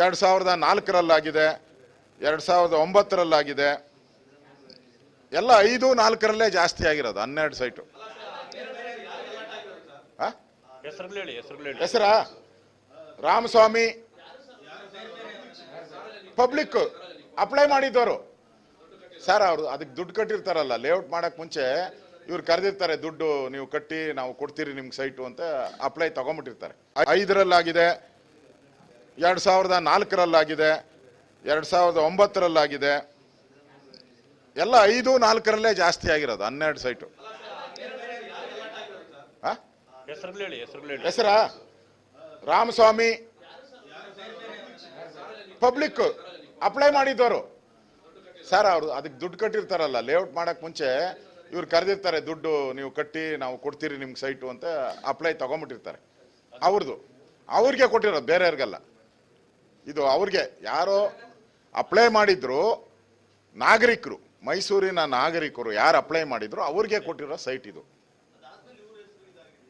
ಎರಡು ಸಾವಿರದ ನಾಲ್ಕರಲ್ಲಾಗಿದೆ ಎರಡು ಸಾವಿರದ ಒಂಬತ್ತರಲ್ಲಾಗಿದೆ. ಎಲ್ಲ ಐದು ನಾಲ್ಕರಲ್ಲೇ ಜಾಸ್ತಿ ಆಗಿರೋದು ಹನ್ನೆರಡು ಸೈಟು. ಹೆಸರಾ? ರಾಮಸ್ವಾಮಿ. ಪಬ್ಲಿಕ್ ಅಪ್ಲೈ ಮಾಡಿದ್ದವರು. ಸರ್ ಅವರು ಅದಕ್ಕೆ ದುಡ್ಡು ಕಟ್ಟಿರ್ತಾರಲ್ಲ ಲೇಔಟ್ ಮಾಡಕ್ ಮುಂಚೆ ಇವ್ರು ಕರೆದಿರ್ತಾರೆ ದುಡ್ಡು ನೀವು ಕಟ್ಟಿ ನಾವು ಕೊಡ್ತೀರಿ ನಿಮ್ಗೆ ಸೈಟು ಅಂತ ಅಪ್ಲೈ ತಗೊಂಡ್ಬಿಟ್ಟಿರ್ತಾರೆ ಐದರಲ್ಲಾಗಿದೆ. ಎರಡು ಸಾವಿರದ ನಾಲ್ಕರಲ್ಲಾಗಿದೆ ಎರಡು ಸಾವಿರದ ಒಂಬತ್ತರಲ್ಲಾಗಿದೆ. ಎಲ್ಲ ಐದು ನಾಲ್ಕರಲ್ಲೇ ಜಾಸ್ತಿ ಆಗಿರೋದು ಹನ್ನೆರಡು ಸೈಟು. ಹೆಸರ? ರಾಮಸ್ವಾಮಿ. ಪಬ್ಲಿಕ್ ಅಪ್ಲೈ ಮಾಡಿದ್ದವರು. ಸರ್ ಅವರು ಅದಕ್ಕೆ ದುಡ್ಡು ಕಟ್ಟಿರ್ತಾರಲ್ಲ ಲೇಔಟ್ ಮಾಡಕ್ ಮುಂಚೆ ಇವ್ರು ಕರೆದಿರ್ತಾರೆ ದುಡ್ಡು ನೀವು ಕಟ್ಟಿ ನಾವು ಕೊಡ್ತೀರಿ ನಿಮ್ಗೆ ಸೈಟು ಅಂತ ಅಪ್ಲೈ ತಗೊಂಡ್ಬಿಟ್ಟಿರ್ತಾರೆ ಅವ್ರದ್ದು ಅವ್ರಿಗೆ ಕೊಟ್ಟಿರೋದು ಬೇರೆಯವ್ರಿಗಲ್ಲ. ಇದು ಅವ್ರಿಗೆ ಯಾರೋ ಅಪ್ಲೈ ಮಾಡಿದ್ರು ನಾಗರಿಕರು, ಮೈಸೂರಿನ ನಾಗರಿಕರು ಯಾರು ಅಪ್ಲೈ ಮಾಡಿದ್ರು ಅವ್ರಿಗೆ ಕೊಟ್ಟಿರೋ ಸೈಟ್ ಇದು.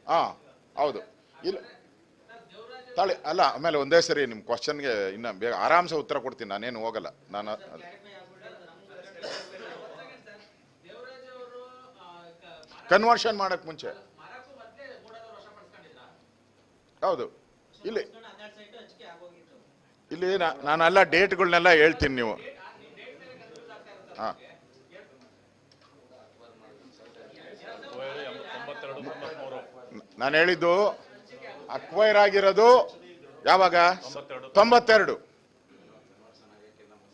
ಹಾ, ಹೌದು. ಇಲ್ಲ. ತಾಳಿ, ಅಲ್ಲ, ಆಮೇಲೆ ಒಂದೇ ಸರಿ ನಿಮ್ಮ ಕ್ವಶನ್ಗೆ ಇನ್ನ ಬೇಗ ಆರಾಮ್ಸೆ ಉತ್ತರ ಕೊಡ್ತೀನಿ, ನಾನೇನು ಹೋಗಲ್ಲ. ನಾನು ಕನ್ವರ್ಷನ್ ಮಾಡಕ್ ಮುಂಚೆ. ಹೌದು. ಇಲ್ಲಿ. ಇಲ್ಲಿ ನಾನೆಲ್ಲ ಡೇಟ್ಗಳನ್ನೆಲ್ಲ ಹೇಳ್ತೀನಿ ನೀವು. ಹಾಂ. ನಾನು ಹೇಳಿದ್ದು ಅಕ್ವೈರ್ ಆಗಿರೋದು ಯಾವಾಗ? ತೊಂಬತ್ತೆರಡು.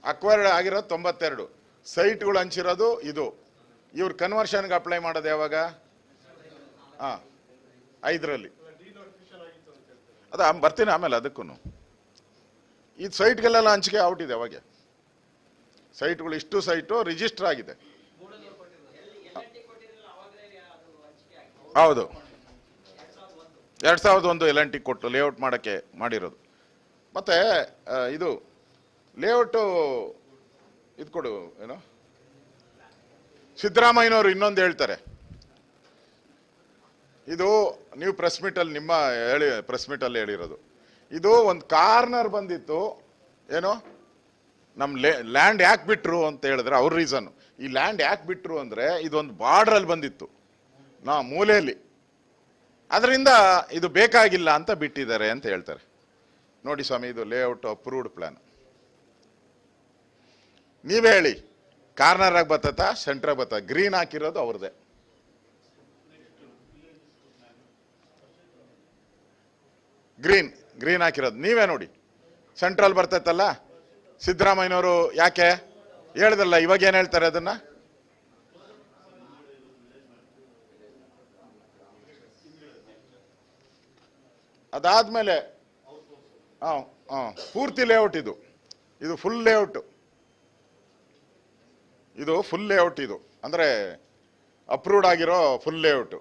ಅಕ್ವೈರ್ ಆಗಿರೋದು ತೊಂಬತ್ತೆರಡು. ಸೈಟ್ಗಳು ಹಂಚಿರೋದು ಇದು. ಇವ್ರು ಕನ್ವರ್ಷನ್ಗೆ ಅಪ್ಲೈ ಮಾಡೋದು ಯಾವಾಗ? ಹಾಂ. ಐದರಲ್ಲಿ. ಅದ, ಬರ್ತೀನಿ ಆಮೇಲೆ ಅದಕ್ಕೂ ಇದು ಸೈಟ್ಗೆಲ್ಲ ಹಂಚಿಕೆ ಔಟ್ ಇದೆ ಅವಾಗೆ. ಸೈಟ್ಗಳು ಇಷ್ಟು ಸೈಟು ರಿಜಿಸ್ಟರ್ ಆಗಿದೆ. ಹೌದು. ಎರಡು ಸಾವಿರದ ಒಂದು ಎಲ್ ಎನ್ ಟಿ ಕೊಟ್ಟು ಲೇಔಟ್ ಮಾಡೋಕ್ಕೆ ಮಾಡಿರೋದು. ಮತ್ತೆ ಇದು ಲೇಔಟು ಇದು ಕೊಡು, ಏನು? ಸಿದ್ದರಾಮಯ್ಯನವರು ಇನ್ನೊಂದು ಹೇಳ್ತಾರೆ. ಇದು ನೀವು ಪ್ರೆಸ್ ಮೀಟಲ್ಲಿ ನಿಮ್ಮ ಹೇಳಿ ಪ್ರೆಸ್ ಮೀಟಲ್ಲಿ ಹೇಳಿರೋದು. ಇದು ಒಂದು ಕಾರ್ನರ್ ಬಂದಿತ್ತು ಏನು? ನಮ್ಮ ಲ್ಯಾಂಡ್ ಯಾಕೆ ಬಿಟ್ಟರು ಅಂತ ಹೇಳಿದ್ರೆ ಅವ್ರ ರೀಸನ್ ಈ ಲ್ಯಾಂಡ್ ಯಾಕೆ ಬಿಟ್ಟರು ಅಂದರೆ ಇದೊಂದು ಬಾರ್ಡ್ರಲ್ಲಿ ಬಂದಿತ್ತು. ನಾ ಮೂಲೆಯಲ್ಲಿ. ಅದರಿಂದ ಇದು ಬೇಕಾಗಿಲ್ಲ ಅಂತ ಬಿಟ್ಟಿದ್ದಾರೆ ಅಂತ ಹೇಳ್ತಾರೆ. ನೋಡಿ ಸ್ವಾಮಿ, ಇದು ಲೇಔಟ್ ಅಪ್ರೂವ್ಡ್ ಪ್ಲ್ಯಾನ್ ನೀವೇ ಹೇಳಿ ಕಾರ್ನರ್ ಆಗಿ ಬರ್ತತಾ ಸೆಂಟ್ರಾಗಿ ಬತ್ತ ಗ್ರೀನ್ ಹಾಕಿರೋದು ಅವ್ರದ್ದೇ ಗ್ರೀನ್ ಗ್ರೀನ್ ಹಾಕಿರೋದು. ನೀವೇ ನೋಡಿ. ಸೆಂಟ್ರಲ್ ಬರ್ತೈತಲ್ಲ? ಸಿದ್ದರಾಮಯ್ಯನವರು ಯಾಕೆ ಹೇಳಿದ್ರಲ್ಲ ಇವಾಗ ಏನು ಹೇಳ್ತಾರೆ ಅದನ್ನ? ಅದಾದ್ಮೇಲೆ ಹಾಂ ಹಾಂ ಪೂರ್ತಿ ಲೇಔಟ್ ಇದು. ಇದು ಫುಲ್ ಲೇಔಟ್ ಇದು ಫುಲ್ ಲೇಔಟ್ ಇದು. ಅಂದ್ರೆ ಅಪ್ರೂವ್ಡ್ ಆಗಿರೋ ಫುಲ್ ಲೇಔಟ್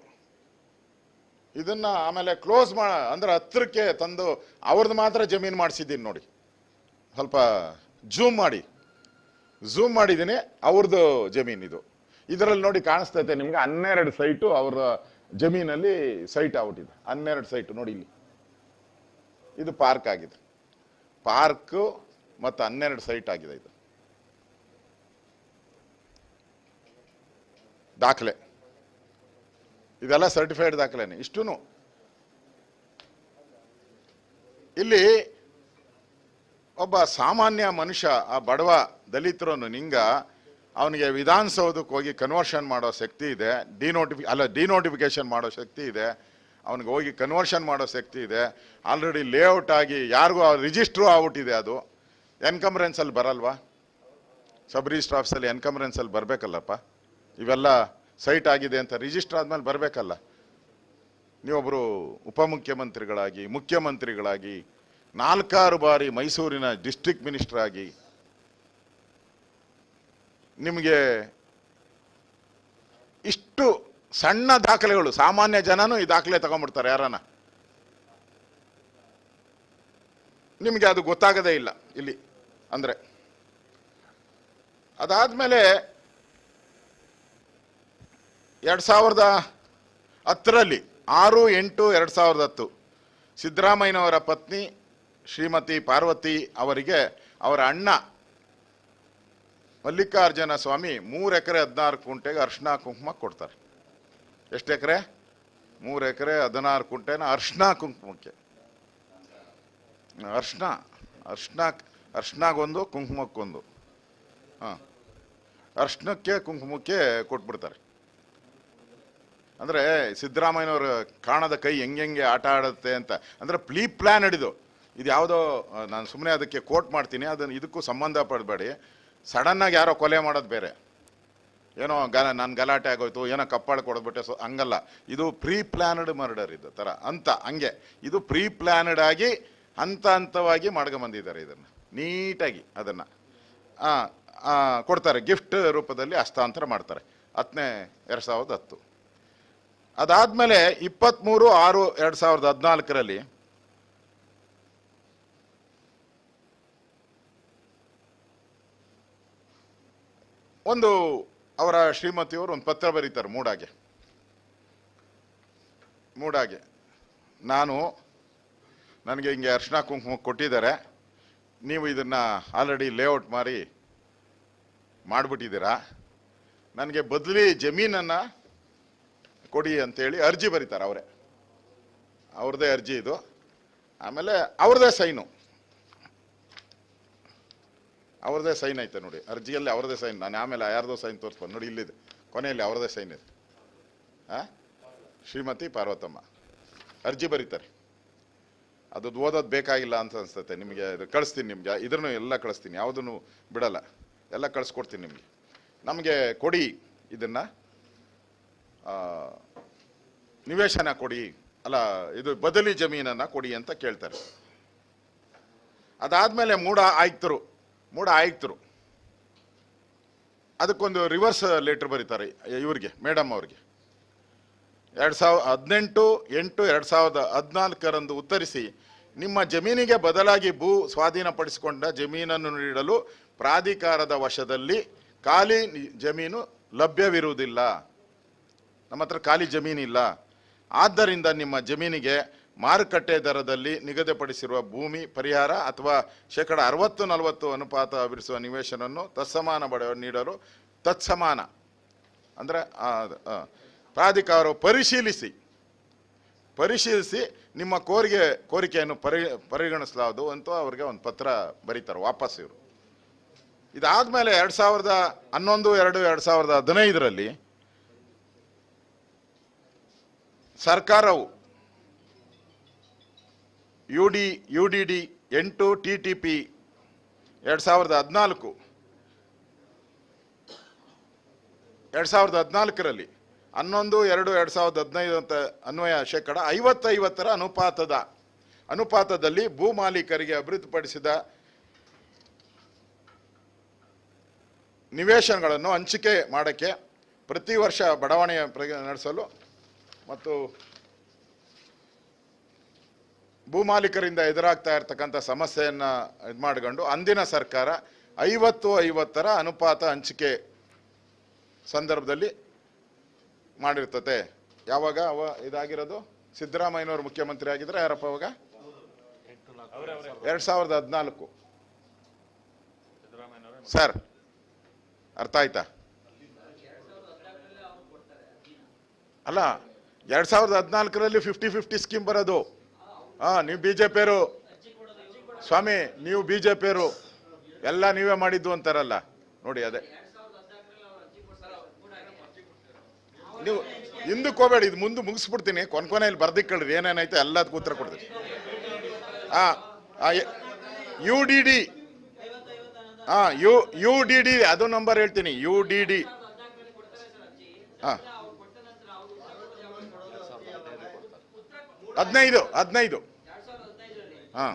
ಇದನ್ನ ಆಮೇಲೆ ಕ್ಲೋಸ್ ಮಾ ಅಂದ್ರೆ ಹತ್ರಕ್ಕೆ ತಂದು ಅವ್ರದ್ದು ಮಾತ್ರ ಜಮೀನು ಮಾಡಿಸಿದ್ದೀನಿ ನೋಡಿ. ಸ್ವಲ್ಪ ಜೂಮ್ ಮಾಡಿ. ಝೂಮ್ ಮಾಡಿದ್ದೀನಿ ಅವ್ರದ್ದು ಜಮೀನು ಇದು. ಇದರಲ್ಲಿ ನೋಡಿ ಕಾಣಿಸ್ತೈತೆ ನಿಮ್ಗೆ, ಹನ್ನೆರಡು ಸೈಟು ಅವ್ರ ಜಮೀನಲ್ಲಿ ಸೈಟ್ ಆಗ್ಬಿಟ್ಟಿದೆ. ಹನ್ನೆರಡು ಸೈಟು ನೋಡಿ ಇಲ್ಲಿ. ಇದು ಪಾರ್ಕ್ ಆಗಿದೆ. ಪಾರ್ಕು ಮತ್ತು ಹನ್ನೆರಡು ಸೈಟ್ ಆಗಿದೆ ಇದು. ದಾಖಲೆ. ಇದೆಲ್ಲ ಸರ್ಟಿಫೈಡ್ ದಾಖಲೆನೆ ಇಷ್ಟೂ ಇಲ್ಲಿ ಒಬ್ಬ ಸಾಮಾನ್ಯ ಮನುಷ್ಯ, ಆ ಬಡವ ದಲಿತರನ್ನು ನಿಂಗ, ಅವನಿಗೆ ವಿಧಾನಸೌಧಕ್ಕೆ ಹೋಗಿ ಕನ್ವರ್ಷನ್ ಮಾಡೋ ಶಕ್ತಿ ಇದೆ ಡಿನೋಟಿಫಿ ಅಲ್ಲ ಡಿನೋಟಿಫಿಕೇಷನ್ ಮಾಡೋ ಶಕ್ತಿ ಇದೆ, ಅವನಿಗೆ ಹೋಗಿ ಕನ್ವರ್ಷನ್ ಮಾಡೋ ಶಕ್ತಿ ಇದೆ ಆಲ್ರೆಡಿ ಲೇಔಟ್ ಆಗಿ ಯಾರಿಗೂ ರಿಜಿಸ್ಟ್ರು ಆಗ್ಬಿಟ್ಟಿದೆ ಅದು. ಎನ್ಕಂಬ್ರೆನ್ಸಲ್ಲಿ ಬರಲ್ವಾ? ಸಬ್ ರಿಜಿಸ್ಟ್ರ್ ಆಫೀಸಲ್ಲಿ ಎನ್ಕಂಬ್ರೆನ್ಸಲ್ಲಿ ಬರಬೇಕಲ್ಲಪ್ಪ? ಇವೆಲ್ಲ ಸೈಟ್ ಆಗಿದೆ ಅಂತ ರಿಜಿಸ್ಟರ್ ಆದ್ಮೇಲೆ ಬರಬೇಕಲ್ಲ. ನೀವೊಬ್ಬರು ಉಪಮುಖ್ಯಮಂತ್ರಿಗಳಾಗಿ, ಮುಖ್ಯಮಂತ್ರಿಗಳಾಗಿ, ನಾಲ್ಕಾರು ಬಾರಿ ಮೈಸೂರಿನ ಡಿಸ್ಟ್ರಿಕ್ಟ್ ಮಿನಿಸ್ಟರ್ ಆಗಿ, ನಿಮಗೆ ಇಷ್ಟು ಸಣ್ಣ ದಾಖಲೆಗಳು, ಸಾಮಾನ್ಯ ಜನನು ಈ ದಾಖಲೆ ತಗೊಂಡ್ಬಿಡ್ತಾರೆ ಯಾರನ್ನ. ನಿಮಗೆ ಅದು ಗೊತ್ತಾಗದೇ ಇಲ್ಲ ಇಲ್ಲಿ. ಅಂದರೆ ಅದಾದ್ಮೇಲೆ ಎರಡ್ ಸಾವಿರದ ಹತ್ತರಲ್ಲಿ, ಆರು ಎಂಟು ಎರಡು ಸಾವಿರದ ಹತ್ತು, ಸಿದ್ದರಾಮಯ್ಯನವರ ಪತ್ನಿ ಶ್ರೀಮತಿ ಪಾರ್ವತಿ ಅವರಿಗೆ ಅವರ ಅಣ್ಣ ಮಲ್ಲಿಕಾರ್ಜುನ ಸ್ವಾಮಿ ಮೂರು ಎಕರೆ ಹದಿನಾರು ಕುಂಟೆಗೆ ಅರ್ಶಿನ ಕುಂಕುಮ ಕೊಡ್ತಾರೆ. ಎಷ್ಟು ಎಕರೆ? ಮೂರು ಎಕರೆ ಹದಿನಾರು ಕುಂಟೆನ ಅರ್ಶಿನ ಕುಂಕುಮಕ್ಕೆ. ಅರ್ಶನ, ಅರ್ಶಿನ, ಅರ್ಶಿನಾಗೊಂದು, ಕುಂಕುಮಕ್ಕೊಂದು. ಹಾಂ. ಅರ್ಶಿನಕ್ಕೆ ಕುಂಕುಮಕ್ಕೆ ಕೊಟ್ಬಿಡ್ತಾರೆ. ಅಂದರೆ ಸಿದ್ದರಾಮಯ್ಯನವ್ರ ಕಾಣದ ಕೈ ಹೆಂಗೆಂಗೆ ಆಟ ಆಡುತ್ತೆ ಅಂತ. ಅಂದರೆ ಪ್ಲೀ ಪ್ಲ್ಯಾನ್ ಹಿಡಿದು ಇದು ಯಾವುದೋ ನಾನು ಸುಮ್ಮನೆ ಅದಕ್ಕೆ ಕೋಟ್ ಮಾಡ್ತೀನಿ, ಅದನ್ನು ಇದಕ್ಕೂ ಸಂಬಂಧ ಪಡಬೇಡಿ. ಸಡನ್ನಾಗಿ ಯಾರೋ ಕೊಲೆ ಮಾಡೋದು ಬೇರೆ. ಏನೋ ಗಲ, ನಾನು ಗಲಾಟೆ ಆಗೋಯ್ತು, ಏನೋ ಕಪ್ಪಾಳು ಕೊಡ್ಬಿಟ್ಟೆ, ಸೊ, ಹಂಗಲ್ಲ. ಇದು ಪ್ರೀ ಪ್ಲ್ಯಾನ್ಡ್ ಮರ್ಡರ್ ಇದು ಥರ ಅಂತ, ಹಂಗೆ. ಇದು ಪ್ರೀ ಪ್ಲ್ಯಾನ್ಡ್ ಆಗಿ, ಹಂತ ಹಂತವಾಗಿ ಮಾಡ್ಕೊಂಬಂದಿದ್ದಾರೆ ಇದನ್ನು. ನೀಟಾಗಿ ಅದನ್ನು. ಕೊಡ್ತಾರೆ ಗಿಫ್ಟ್ ರೂಪದಲ್ಲಿ ಹಸ್ತಾಂತರ ಮಾಡ್ತಾರೆ. ಹತ್ತನೇ, ಎರಡು ಸಾವಿರದ ಹತ್ತು. ಅದಾದಮೇಲೆ ಇಪ್ಪತ್ತ್ಮೂರು ಆರು ಎರಡು ಸಾವಿರದ ಹದಿನಾಲ್ಕರಲ್ಲಿ ಒಂದು ಅವರ ಶ್ರೀಮತಿಯವರು ಒಂದು ಪತ್ರ ಬರೀತಾರೆ ಮೂಡಾಗೆ. ಮೂಡಾಗೆ. ನಾನು ನನಗೆ ಹಿಂಗೆ ಅರ್ಶಿನ ಕುಂಕುಮ ಕೊಟ್ಟಿದ್ದಾರೆ. ನೀವು ಇದನ್ನು ಆಲ್ರೆಡಿ ಲೇಔಟ್ ಮಾಡಿ ಮಾಡಿಬಿಟ್ಟಿದ್ದೀರಾ? ನನಗೆ ಬದಲಿ ಜಮೀನನ್ನು ಕೊಡಿ ಅಂತೇಳಿ ಅರ್ಜಿ ಬರೀತಾರೆ ಅವರೇ. ಅವ್ರದ್ದೇ ಅರ್ಜಿ ಇದು. ಆಮೇಲೆ ಅವ್ರದ್ದೇ ಸೈನು. ಅವ್ರದ್ದೇ ಸೈನ್ ಐತೆ ನೋಡಿ. ಅರ್ಜಿಯಲ್ಲಿ ಅವ್ರದ್ದೇ ಸೈನ್. ನಾನು ಆಮೇಲೆ ಯಾರ್ದೋ ಸೈನ್ ತೋರಿಸ್ಬೋದು. ನೋಡಿ ಇಲ್ಲಿದೆ. ಕೊನೆಯಲ್ಲಿ ಅವ್ರದ್ದೇ ಸೈನ್ ಇದೆ. ಹಾಂ ಶ್ರೀಮತಿ ಪಾರ್ವತಮ್ಮ. ಅರ್ಜಿ ಬರೀತಾರೆ. ಅದು ಓದೋದು ಬೇಕಾಗಿಲ್ಲ ಅಂತ ಅನ್ಸುತ್ತೆ ನಿಮಗೆ. ಇದು ಕಳಿಸ್ತೀನಿ ನಿಮಗೆ. ಇದನ್ನು ಎಲ್ಲ ಕಳಿಸ್ತೀನಿ. ಯಾವುದನ್ನು ಬಿಡಲ್ಲ. ಎಲ್ಲ ಕಳಿಸ್ಕೊಡ್ತೀನಿ ನಿಮಗೆ. ನಮಗೆ ಕೊಡಿ ಇದನ್ನು. ನಿವೇಶನ ಕೊಡಿ. ಅಲ್ಲ, ಇದು ಬದಲಿ ಜಮೀನನ್ನು ಕೊಡಿ ಅಂತ ಕೇಳ್ತಾರೆ. ಅದಾದಮೇಲೆ ಮೂಡ ಆಯುಕ್ತರು ಮೂಡ ಆಯುಕ್ತರು. ಅದಕ್ಕೊಂದು ರಿವರ್ಸ್ ಲೆಟ್ರ್ ಬರೀತಾರೆ ಇವ್ರಿಗೆ ಮೇಡಮ್ ಅವ್ರಿಗೆ. ಎರಡು ಸಾವಿರ ಹದಿನೆಂಟು, ಎಂಟು, ಎರಡು ಸಾವಿರದ ಹದಿನಾಲ್ಕರಂದು ಉತ್ತರಿಸಿ, ನಿಮ್ಮ ಜಮೀನಿಗೆ ಬದಲಾಗಿ ಭೂ ಸ್ವಾಧೀನಪಡಿಸಿಕೊಂಡ ಜಮೀನನ್ನು ನೀಡಲು ಪ್ರಾಧಿಕಾರದ ವಶದಲ್ಲಿ ಖಾಲಿ ಜಮೀನು ಲಭ್ಯವಿರುವುದಿಲ್ಲ. ನಮ್ಮ ಹತ್ರ ಖಾಲಿ ಜಮೀನಿಲ್ಲ ಆದ್ದರಿಂದ ನಿಮ್ಮ ಜಮೀನಿಗೆ ಮಾರುಕಟ್ಟೆ ದರದಲ್ಲಿ ನಿಗದಿಪಡಿಸಿರುವ ಭೂಮಿ ಪರಿಹಾರ ಅಥವಾ ಶೇಕಡ ಅರವತ್ತು ನಲವತ್ತು ಅನುಪಾತ ವಿರಿಸುವ ನಿವೇಶನವನ್ನು ತತ್ಸಮಾನ ಬಡ ನೀಡಲು ತತ್ಸಮಾನ. ಅಂದರೆ ಪ್ರಾಧಿಕಾರವು ಪರಿಶೀಲಿಸಿ ಪರಿಶೀಲಿಸಿ ನಿಮ್ಮ ಕೋರಿಗೆ, ಕೋರಿಕೆಯನ್ನು ಪರಿ ಪರಿಗಣಿಸಲಾದು ಅಂತ ಅವ್ರಿಗೆ ಒಂದು ಪತ್ರ ಬರೀತಾರೆ ವಾಪಸ್ ಇವರು. ಇದಾದಮೇಲೆ ಎರಡು ಸಾವಿರದ ಹನ್ನೊಂದು, ಎರಡು ಎರಡು ಸಾವಿರದ ಹದಿನೈದರಲ್ಲಿ ಸರ್ಕಾರವು U D U D D ಎಂಟು ಟಿ ಟಿ ಪಿ ಎರಡು ಸಾವಿರದ ಹದಿನಾಲ್ಕು, ಎರಡು ಸಾವಿರದ ಹದಿನಾಲ್ಕರಲ್ಲಿ ಹನ್ನೊಂದು, ಎರಡು ಎರಡು ಸಾವಿರದ ಹದಿನೈದು ಅಂತ ಅನ್ವಯ ಶೇಕಡ ಐವತ್ತೈವತ್ತರ ಅನುಪಾತದ, ಅನುಪಾತದಲ್ಲಿ ಭೂ ಮಾಲೀಕರಿಗೆ ಅಭಿವೃದ್ಧಿಪಡಿಸಿದ ನಿವೇಶನಗಳನ್ನು ಹಂಚಿಕೆ ಮಾಡೋಕ್ಕೆ ಪ್ರತಿ ವರ್ಷ ಬಡಾವಣೆಯ ನಡೆಸಲು ಮತ್ತು ಭೂಮಾಲೀಕರಿಂದ ಎದುರಾಗ್ತಾ ಇರತಕ್ಕಂಥ ಸಮಸ್ಯೆಯನ್ನು ಇದು ಮಾಡಿಕೊಂಡು ಅಂದಿನ ಸರ್ಕಾರ ಐವತ್ತು ಐವತ್ತರ ಅನುಪಾತ ಹಂಚಿಕೆ ಸಂದರ್ಭದಲ್ಲಿ ಮಾಡಿರ್ತತೆ. ಯಾವಾಗ ಅವ ಇದಾಗಿರೋದು? ಸಿದ್ದರಾಮಯ್ಯನವರು ಮುಖ್ಯಮಂತ್ರಿ ಆಗಿದ್ರೆ ಯಾರಪ್ಪ ಅವಾಗ? ಎರಡು ಸಾವಿರದ ಹದಿನಾಲ್ಕು. ಸರ್, ಅರ್ಥ ಆಯ್ತಾ? ಅಲ್ಲ ಎರಡ್ ಸಾವಿರದ ಹದಿನಾಲ್ಕರಲ್ಲಿ ಫಿಫ್ಟಿ ಫಿಫ್ಟಿ ಸ್ಕೀಮ್ ಬರೋದು. ಹಾ, ನೀವು ಬಿ ಜೆ ಸ್ವಾಮಿ, ನೀವು ಬಿ ಜೆ ಎಲ್ಲ ನೀವೇ ಮಾಡಿದ್ದು ಅಂತಾರಲ್ಲ. ನೋಡಿ, ಅದೇ. ನೀವು ಹಿಂದಕ್ಕೆ ಹೋಗಬೇಡಿ, ಇದು ಮುಂದೆ ಮುಗಿಸ್ಬಿಡ್ತೀನಿ. ಕೊನೆ ಕೊನೆಯಲ್ಲಿ ಬರ್ದಿಕ್ಕಳ್ರಿ ಏನೇನೈತೆ ಎಲ್ಲದಕ್ಕೂ ಉತ್ತರ ಕೊಡ್ತೀನಿ. ಹಾಂ ಯು ಡಿ ಡಿ ಹಾಂ, ಯು ಯು ಡಿ ಡಿ ಅದು ನಂಬರ್ ಹೇಳ್ತೀನಿ ಯು ಡಿ ಡಿ ಹಾ. ಹದಿನೈದು ಹದಿನೈದು. ಹಾ.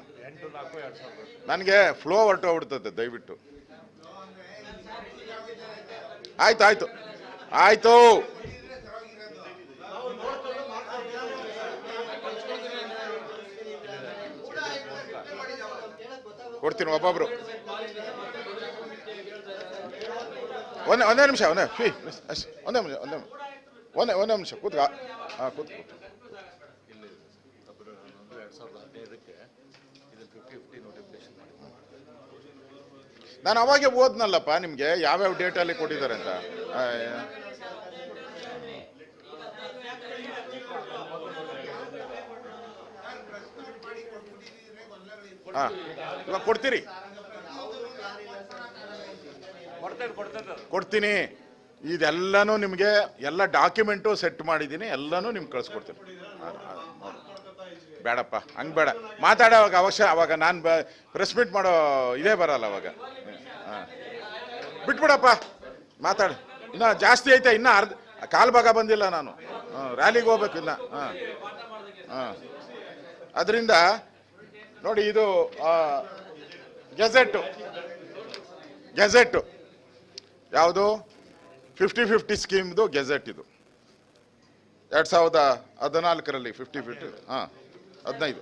ನನಗೆ ಫ್ಲೋ ಹೊರಟೋಗ್ಬಿಡ್ತದೆ ದಯವಿಟ್ಟು. ಆಯ್ತು ಆಯ್ತು. ಆಯ್ತು. ಕೊಡ್ತೀನಿ ಒಬ್ಬೊಬ್ರು. ಒಂದೇ ಒಂದೇ ನಿಮಿಷ, ಒಂದೇ ಒಂದೇ ನಿಮಿಷ, ಒಂದೇ. ಒಂದೇ ಒಂದೇ ನಿಮಿಷ, ಕೂತ್ಕ. ಹಾಂ ಕೂತ್ ಕೂತ್ ನಾನು ಅವಾಗೆ ಓದ್ನಲ್ಲಪ್ಪ ನಿಮಗೆ, ಯಾವ್ಯಾವ ಡೇಟಲ್ಲಿ ಕೊಟ್ಟಿದ್ದಾರೆ ಅಂತ? ಹಾ, ಇವಾಗ ಕೊಡ್ತೀರಿ? ಕೊಡ್ತೀನಿ. ಇದೆಲ್ಲನೂ ನಿಮಗೆ ಎಲ್ಲ ಡಾಕ್ಯುಮೆಂಟು ಸೆಟ್ ಮಾಡಿದ್ದೀನಿ, ಎಲ್ಲನೂ ನಿಮ್ಗೆ ಕಳಿಸ್ಕೊಡ್ತೀನಿ. ಬೇಡಪ್ಪ, ಹಂಗೆ ಬೇಡ. ಮಾತಾಡೋವಾಗ ಅವಶ್ಯ, ಅವಾಗ ನಾನು ಪ್ರೆಸ್ ಮೀಟ್ ಮಾಡೋ ಇದೇ ಬರಲ್ಲ ಅವಾಗ. ಹಾಂ. ಬಿಟ್ಬಿಡಪ್ಪ, ಮಾತಾಡು. ಇನ್ನ ಜಾಸ್ತಿ ಐತೆ, ಇನ್ನ ಅರ್ಧ, ಕಾಲು ಭಾಗ ಬಂದಿಲ್ಲ ನಾನು. ರ್ಯಾಲಿಗೆ ಹೋಗ್ಬೇಕು ಇನ್ನ. ಅದರಿಂದ, ನೋಡಿ ಇದು ಗೆಜೆಟ್ಟು. ಗೆಜೆಟ್ಟು. ಯಾವುದು? ಫಿಫ್ಟಿ ಫಿಫ್ಟಿ ಸ್ಕೀಮ್ದು ಗೆಜೆಟ್ ಇದು ಎರಡು ಸಾವಿರದ ಹದಿನಾಲ್ಕರಲ್ಲಿ ಫಿಫ್ಟಿ ಫಿಫ್ಟಿ ಹಾಂ. ಹದಿನೈದು.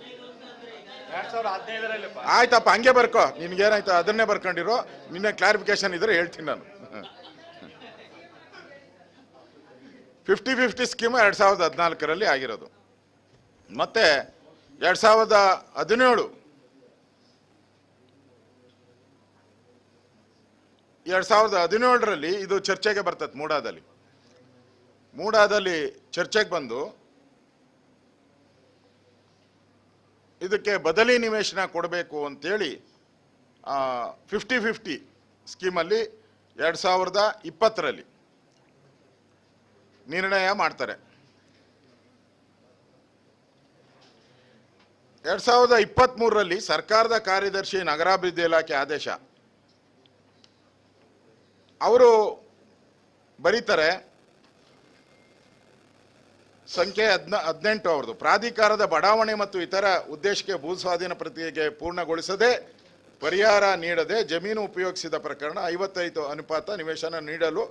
ಆಯ್ತಪ್ಪ ಹಂಗೆ ಬರ್ಕೋ. ನಿನ್ಗೇನಾಯ್ತು ಅದನ್ನೇ ಬರ್ಕೊಂಡಿರೋ. ನಿನ್ನೆ ಕ್ಲಾರಿಫಿಕೇಶನ್ ಇದ್ರೆ ಹೇಳ್ತೀನಿ ನಾನು. ಫಿಫ್ಟಿ ಫಿಫ್ಟಿ ಸ್ಕೀಮ್ ಎರಡು ಸಾವಿರದ ಹದಿನಾಲ್ಕರಲ್ಲಿ ಆಗಿರೋದು. ಮತ್ತೆ ಎರಡು ಸಾವಿರದ ಹದಿನೇಳು. ಎರಡು ಸಾವಿರದ ಹದಿನೇಳರಲ್ಲಿ ಇದು ಚರ್ಚೆಗೆ ಬರ್ತದೆ ಮೂಡಾದಲ್ಲಿ. ಮೂಡಾದಲ್ಲಿ ಚರ್ಚೆಗೆ ಬಂದು ಇದಕ್ಕೆ ಬದಲಿ ನಿವೇಶನ ಕೊಡಬೇಕು ಅಂತೇಳಿ ಫಿಫ್ಟಿ ಫಿಫ್ಟಿ ಸ್ಕೀಮಲ್ಲಿ ಎರಡು ಸಾವಿರದ ಇಪ್ಪತ್ತರಲ್ಲಿ ನಿರ್ಣಯ ಮಾಡ್ತಾರೆ. ಎರಡು ಸಾವಿರದ ಇಪ್ಪತ್ತ್ಮೂರರಲ್ಲಿ ಸರ್ಕಾರದ ಕಾರ್ಯದರ್ಶಿ ನಗರಾಭಿವೃದ್ಧಿ ಇಲಾಖೆ ಆದೇಶ. ಅವರು ಬರೀತಾರೆ ಸಂಖ್ಯೆ ಹದ್ನ ಹದಿನೆಂಟು ಅವರದು ಪ್ರಾಧಿಕಾರದ ಬಡಾವಣೆ ಮತ್ತು ಇತರ ಉದ್ದೇಶಕ್ಕೆ ಭೂ ಸ್ವಾಧೀನ ಪ್ರಕ್ರಿಯೆಗೆ ಪೂರ್ಣಗೊಳಿಸದೆ ಪರಿಹಾರ ನೀಡದೆ ಜಮೀನು ಉಪಯೋಗಿಸಿದ ಪ್ರಕರಣ ಐವತ್ತೈದು ಅನುಪಾತ ನಿವೇಶನ ನೀಡಲು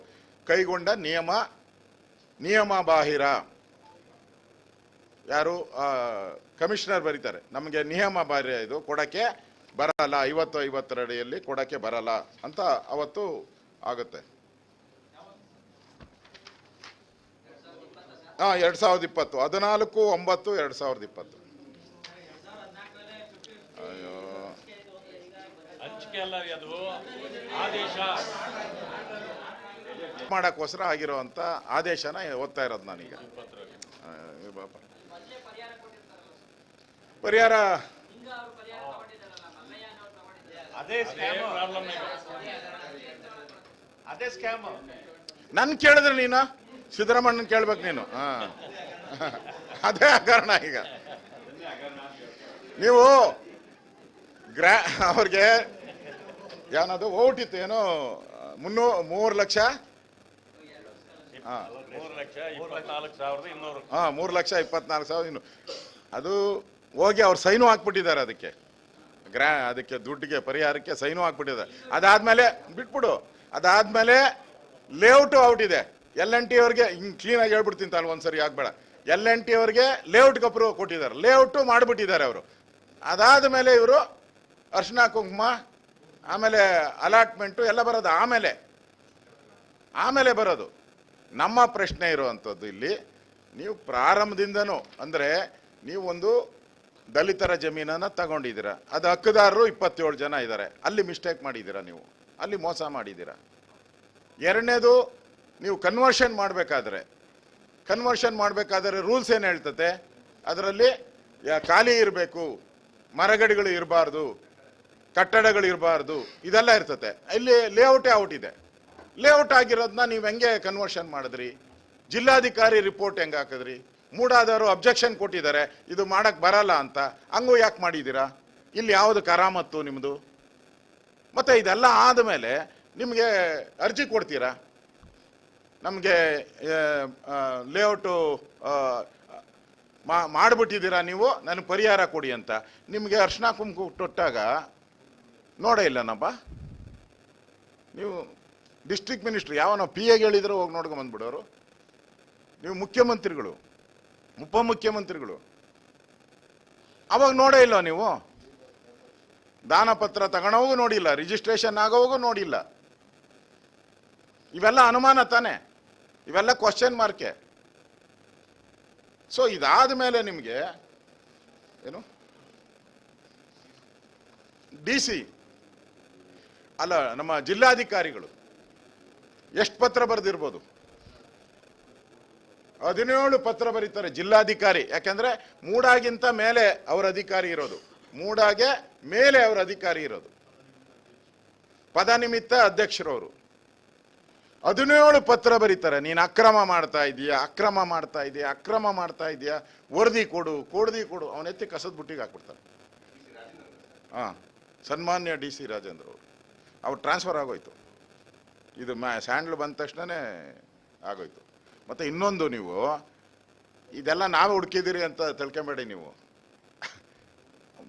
ಕೈಗೊಂಡ ನಿಯಮ ನಿಯಮ ಬಾಹಿರ ಯಾರು ಕಮಿಷನರ್ ಬರೀತಾರೆ. ನಮಗೆ ನಿಯಮ ಬಾಹಿರ ಇದು. ಕೊಡಕ್ಕೆ ಬರಲ್ಲ. ಐವತ್ತು ಐವತ್ತರ ಅಡಿಯಲ್ಲಿ ಕೊಡಕ್ಕೆ ಬರಲ್ಲ ಅಂತ ಅವತ್ತು ಆಗುತ್ತೆ. ಹಾ ಎರಡು ಸಾವಿರದ ಇಪ್ಪತ್ತು. ಹದಿನಾಲ್ಕು ಒಂಬತ್ತು ಎರಡು ಸಾವಿರದ ಇಪ್ಪತ್ತು. ಅಯ್ಯೋ. ಮಾಡೋಕ್ಕೋಸ್ಕರ ಅಲ್ಲ ಅದು. ಆದೇಶ. ಮಾಡಕ್ಕೋಸ್ಕರ ಆಗಿರುವಂತ ಆದೇಶನ ಓದ್ತಾ ಇರೋದು ನಾನೀಗ. ಪರಿಹಾರ. ಅದೇ ಸ್ಕ್ಯಾಮ್ ಪ್ರಾಬ್ಲಮ್ ಅದೇ ಸ್ಕ್ಯಾಮ್ ನನ್ ಕೇಳಿದ್ರೆ ನೀನು? ಸಿದ್ದರಾಮಣ್ಣನ್ ಕೇಳ್ಬೇಕು ನೀನು. ಹಾ. ಅದೇ ಕಾರಣ ಈಗ. ನೀವು ಗ್ರಾ, ಅವ್ರಿಗೆ ಏನದು ಓಟ್ ಇತ್ತು, ಏನೋ, ಮುನ್ನೂ, ಮೂರು ಲಕ್ಷ? ಹಾ. ಸಾವಿರದ ಹಾ, ಮೂರು ಲಕ್ಷ ಇಪ್ಪತ್ನಾಲ್ಕು ಸಾವಿರ ಇನ್ನು. ಅದು ಹೋಗಿ ಅವ್ರು ಸೈನು ಹಾಕ್ಬಿಟ್ಟಿದ್ದಾರೆ ಅದಕ್ಕೆ. ಗ್ರಾ, ಅದಕ್ಕೆ ದುಡ್ಡಿಗೆ ಪರಿಹಾರಕ್ಕೆ ಸೈನು ಹಾಕ್ಬಿಟ್ಟಿದ್ದಾರೆ. ಅದಾದ್ಮೇಲೆ, ಬಿಟ್ಬಿಡು. ಅದಾದ್ಮೇಲೆ ಲೇಔಟು ಔಟ್ ಇದೆ. ಎಲ್ ಎನ್ ಟಿ ಅವ್ರಿಗೆ ಹಿಂಗೆ ಕ್ಲೀನಾಗಿ ಹೇಳ್ಬಿಡ್ತೀನಿ ತಾನು ಒಂದ್ಸರಿ, ಆಗ್ಬೇಡ. ಎಲ್ ಎನ್ ಟಿ ಅವ್ರಿಗೆ ಲೇಔಟ್ ಅಪ್ರೂವ್ ಕೊಟ್ಟಿದ್ದಾರೆ. ಲೇಔಟು ಮಾಡಿಬಿಟ್ಟಿದ್ದಾರೆ ಅವರು. ಅದಾದ ಮೇಲೆ ಇವರು ಅರ್ಶಿನ ಕುಂಕುಮ, ಆಮೇಲೆ ಅಲಾಟ್ಮೆಂಟು ಎಲ್ಲ ಬರೋದು ಆಮೇಲೆ. ಆಮೇಲೆ ಬರೋದು. ನಮ್ಮ ಪ್ರಶ್ನೆ ಇರುವಂಥದ್ದು ಇಲ್ಲಿ, ನೀವು ಪ್ರಾರಂಭದಿಂದನೂ ಅಂದರೆ ನೀವು ಒಂದು ದಲಿತರ ಜಮೀನನ್ನು ತಗೊಂಡಿದ್ದೀರ. ಅದು ಹಕ್ಕುದಾರರು ಇಪ್ಪತ್ತೇಳು ಜನ ಇದ್ದಾರೆ. ಅಲ್ಲಿ ಮಿಸ್ಟೇಕ್ ಮಾಡಿದ್ದೀರಾ ನೀವು? ಅಲ್ಲಿ ಮೋಸ ಮಾಡಿದ್ದೀರಾ? ಎರಡನೇದು ನೀವು ಕನ್ವರ್ಷನ್ ಮಾಡಬೇಕಾದ್ರೆ ಕನ್ವರ್ಷನ್ ಮಾಡಬೇಕಾದ್ರೆ ರೂಲ್ಸ್ ಏನು ಹೇಳ್ತತೆ? ಅದರಲ್ಲಿ ಖಾಲಿ ಇರಬೇಕು, ಮರಗಡಿಗಳು ಇರಬಾರ್ದು, ಕಟ್ಟಡಗಳು ಇರಬಾರ್ದು, ಇದೆಲ್ಲ ಇರ್ತತೆ. ಇಲ್ಲಿ ಲೇಔಟೇ ಔಟ್ ಇದೆ? ಲೇಔಟ್ ಆಗಿರೋದನ್ನ ನೀವು ಹೆಂಗೆ ಕನ್ವರ್ಷನ್ ಮಾಡಿದ್ರಿ? ಜಿಲ್ಲಾಧಿಕಾರಿ ರಿಪೋರ್ಟ್ ಹೆಂಗೆ ಹಾಕಿದ್ರಿ? ಮೂಡಾದವರು ಅಬ್ಜೆಕ್ಷನ್ ಕೊಟ್ಟಿದ್ದಾರೆ, ಇದು ಮಾಡಕ್ಕೆ ಬರಲ್ಲ ಅಂತ, ಹಂಗೂ ಯಾಕೆ ಮಾಡಿದ್ದೀರಾ? ಇಲ್ಲಿ ಯಾವುದು ಕರಾಮತ್ತು ನಿಮ್ಮದು ಮತ್ತೆ ಇದೆಲ್ಲ ಆದಮೇಲೆ ನಿಮಗೆ ಅರ್ಜಿ ಕೊಡ್ತೀರಾ? ನಮಗೆ ಲೇಔಟು ಮಾಡಿಬಿಟ್ಟಿದ್ದೀರಾ ನೀವು, ನನಗೆ ಪರಿಹಾರ ಕೊಡಿ ಅಂತ. ನಿಮಗೆ ಅರ್ಶಿನ ಕುಂಕು ತೊಟ್ಟಾಗ ನೋಡೇ ಇಲ್ಲನಪ್ಪ. ನೀವು ಡಿಸ್ಟ್ರಿಕ್ಟ್ ಮಿನಿಸ್ಟ್ರ್ ಯಾವನೋ ಪಿ ಎಗೆ ಹೇಳಿದ್ರು, ಹೋಗಿ ನೋಡ್ಕೊಂಬಂದ್ಬಿಡೋರು ನೀವು ಮುಖ್ಯಮಂತ್ರಿಗಳು, ಉಪಮುಖ್ಯಮಂತ್ರಿಗಳು. ಅವಾಗ ನೋಡೇ ಇಲ್ಲ ನೀವು? ದಾನ ಪತ್ರ ತಗೊಳೋಗೂ ನೋಡಿಲ್ಲ ರಿಜಿಸ್ಟ್ರೇಷನ್ ಆಗೋವಾಗೂ ನೋಡಿಲ್ಲ. ಇವೆಲ್ಲ ಅನುಮಾನ ತಾನೆ? ಇವೆಲ್ಲ ಕ್ವಶನ್ ಮಾರ್ಕೆ ಸೊ ಇದಾದ ಮೇಲೆ ನಿಮಗೆ ಏನು? ಡಿ ಸಿ ಅಲ್ಲ, ನಮ್ಮ ಜಿಲ್ಲಾಧಿಕಾರಿಗಳು ಎಷ್ಟು ಪತ್ರ ಬರೆದಿರ್ಬೋದು? ಹದಿನೇಳು ಪತ್ರ ಬರೀತಾರೆ ಜಿಲ್ಲಾಧಿಕಾರಿ. ಯಾಕೆಂದ್ರೆ ಮೂಡಾಗಿಂತ ಮೇಲೆ ಅವರ ಅಧಿಕಾರಿ ಇರೋದು. ಮೂಡಾಗೆ ಮೇಲೆ ಅವರ ಅಧಿಕಾರಿ ಇರೋದು. ಪದ ನಿಮಿತ್ತ ಅಧ್ಯಕ್ಷರವರು. ಹದಿನೇಳು ಪತ್ರ ಬರೀತಾರೆ. ನೀನು ಅಕ್ರಮ ಮಾಡ್ತಾ ಇದೀಯಾ ಅಕ್ರಮ ಮಾಡ್ತಾ ಇದೀಯಾ ಅಕ್ರಮ ಮಾಡ್ತಾ ಇದೀಯಾ ವರದಿ ಕೊಡು, ಕೊಡದಿ ಕೊಡು. ಅವನ ಎತ್ತಿ ಕಸದ ಬುಟ್ಟಿಗೆ ಹಾಕ್ಬಿಡ್ತಾರೆ ಹಾಂ, ಸನ್ಮಾನ್ಯ ಡಿ ಸಿ ರಾಜೇಂದ್ರ ಅವರು. ಅವ್ರು ಟ್ರಾನ್ಸ್ಫರ್ ಆಗೋಯ್ತು. ಇದು ಮ್ಯಾ ಸ್ಯಾಂಡ್ಲ್ ಬಂದ ತಕ್ಷಣನೇ ಆಗೋಯ್ತು. ಮತ್ತೆ ಇನ್ನೊಂದು ನೀವು, ಇದೆಲ್ಲ ನಾವೇ ಹುಡುಕಿದಿರಿ ಅಂತ ತಿಳ್ಕೊಂಬೇಡಿ ನೀವು.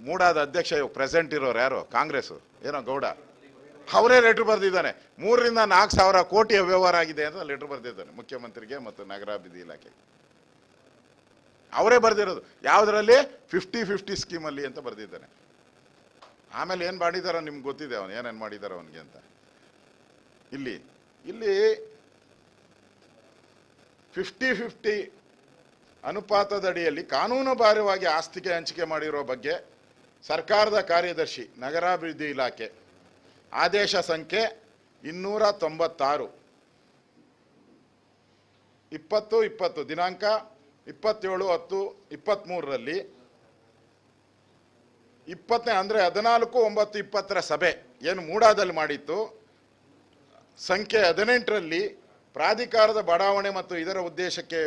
ಮೂಡಾದ ಅಧ್ಯಕ್ಷ, ಇವಾಗ ಪ್ರೆಸೆಂಟ್ ಇರೋರು ಯಾರು? ಕಾಂಗ್ರೆಸ್ ಏನೋ ಗೌಡ. ಅವರೇ ಲೆಟ್ರ್ ಬರೆದಿದ್ದಾನೆ. ಮೂರರಿಂದ ನಾಲ್ಕು ಸಾವಿರ ಕೋಟಿ ಅವ್ಯವಹಾರ ಆಗಿದೆ ಅಂತ ಲೆಟ್ರ್ ಬರೆದಿದ್ದಾನೆ ಮುಖ್ಯಮಂತ್ರಿಗೆ ಮತ್ತು ನಗರಾಭಿವೃದ್ಧಿ ಇಲಾಖೆಗೆ. ಅವರೇ ಬರೆದಿರೋದು. ಯಾವುದರಲ್ಲಿ? ಫಿಫ್ಟಿ ಫಿಫ್ಟಿ ಸ್ಕೀಮಲ್ಲಿ ಅಂತ ಬರೆದಿದ್ದಾನೆ. ಆಮೇಲೆ ಏನು ಮಾಡಿದಾರ ನಿಮ್ಗೆ ಗೊತ್ತಿದೆ ಅವನು, ಏನೇನು ಮಾಡಿದಾರ ಅವನಿಗೆ ಅಂತ. ಇಲ್ಲಿ ಇಲ್ಲಿ ಫಿಫ್ಟಿ ಫಿಫ್ಟಿ ಅನುಪಾತದಡಿಯಲ್ಲಿ ಕಾನೂನುಬಾಹಿರವಾಗಿ ಆಸ್ತಿಗೆ ಹಂಚಿಕೆ ಮಾಡಿರೋ ಬಗ್ಗೆ ಸರ್ಕಾರದ ಕಾರ್ಯದರ್ಶಿ, ನಗರಾಭಿವೃದ್ಧಿ ಇಲಾಖೆ ಆದೇಶ ಸಂಖ್ಯೆ ಇನ್ನೂರ ತೊಂಬತ್ತಾರು ಇಪ್ಪತ್ತು ಇಪ್ಪತ್ತು, ದಿನಾಂಕ ಇಪ್ಪತ್ತೇಳು, ಹತ್ತು ಇಪ್ಪತ್ತ್ಮೂರರಲ್ಲಿ ಇಪ್ಪತ್ತನೇ ಅಂದರೆ ಹದಿನಾಲ್ಕು, ಒಂಬತ್ತು, ಇಪ್ಪತ್ತರ ಸಭೆ ಏನು ಮೂಡಾದಲ್ಲಿ ಮಾಡಿತ್ತು. ಸಂಖ್ಯೆ ಹದಿನೆಂಟರಲ್ಲಿ ಪ್ರಾಧಿಕಾರದ ಬಡಾವಣೆ ಮತ್ತು ಇದರ ಉದ್ದೇಶಕ್ಕೆ